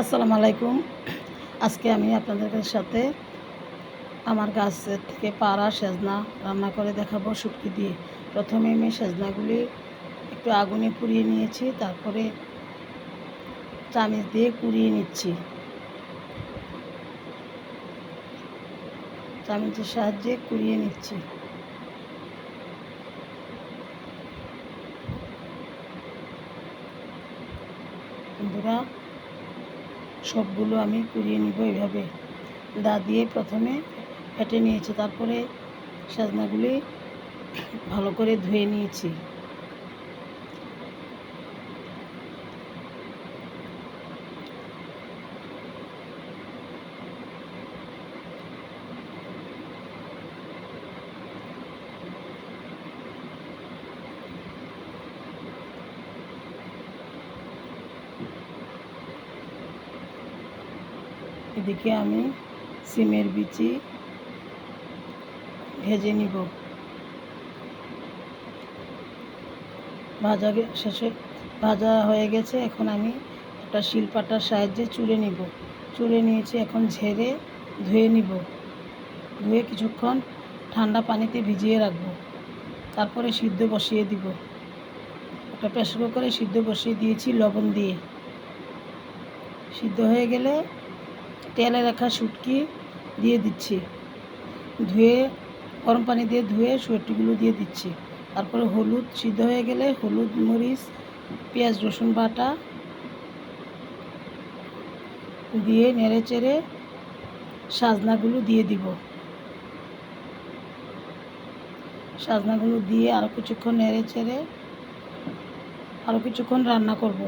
আসসালামু আলাইকুম। আজকে আমি আপনাদের সাথে আমার গাছের থেকে পাড়া সেজনা রান্না করে দেখাবো শুটকি দিয়ে। প্রথমে আমি সেজনাগুলি একটু আগুনে পুড়িয়ে নিয়েছি, তারপরে চামিচ দিয়ে কুড়িয়ে নিচ্ছি। চামিচের সাহায্যে কুড়িয়ে নিচ্ছি। বন্ধুরা সবগুলো আমি কুড়িয়ে নিব এভাবে। দা দিয়ে প্রথমে ফেটে নিয়েছি, তারপরে সাজনাগুলি ভালো করে ধুয়ে নিয়েছি। এদিকে আমি সিমের বিচি ভেজে নিব। ভাজা শেষে ভাজা হয়ে গেছে, এখন আমি একটা শিলপাটার সাহায্যে চুড়ে নিব। চুড়ে নিয়েছি, এখন ঝেড়ে ধুয়ে নিব। ধুয়ে কিছুক্ষণ ঠান্ডা পানিতে ভিজিয়ে রাখব। তারপরে সিদ্ধ বসিয়ে দিব। একটা প্রেসার কুকারে সিদ্ধ বসিয়ে দিয়েছি লবণ দিয়ে। সিদ্ধ হয়ে গেলে তেলে রাখা শুটকি দিয়ে দিচ্ছি। ধুয়ে, গরম পানি দিয়ে ধুয়ে শুটকিগুলো দিয়ে দিচ্ছি। তারপরে হলুদ সিদ্ধ হয়ে গেলে হলুদ মরিচ, পেঁয়াজ, রসুন বাটা দিয়ে নেড়ে চেড়ে সাজনাগুলো দিয়ে দিব। সাজনাগুলো দিয়ে আরও কিছুক্ষণ নেড়ে চেড়ে আরও কিছুক্ষণ রান্না করব।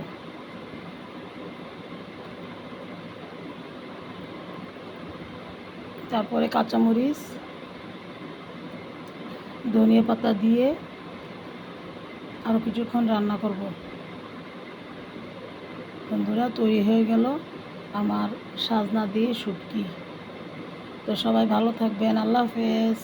তারপরে কাঁচামরিচ, ধনিয়া পাতা দিয়ে আরও কিছুক্ষণ রান্না করব। বন্ধুরা, তৈরি হয়ে গেল আমার সাজনা দিয়ে শুটকি। তো সবাই ভালো থাকবেন। আল্লাহ হাফেজ।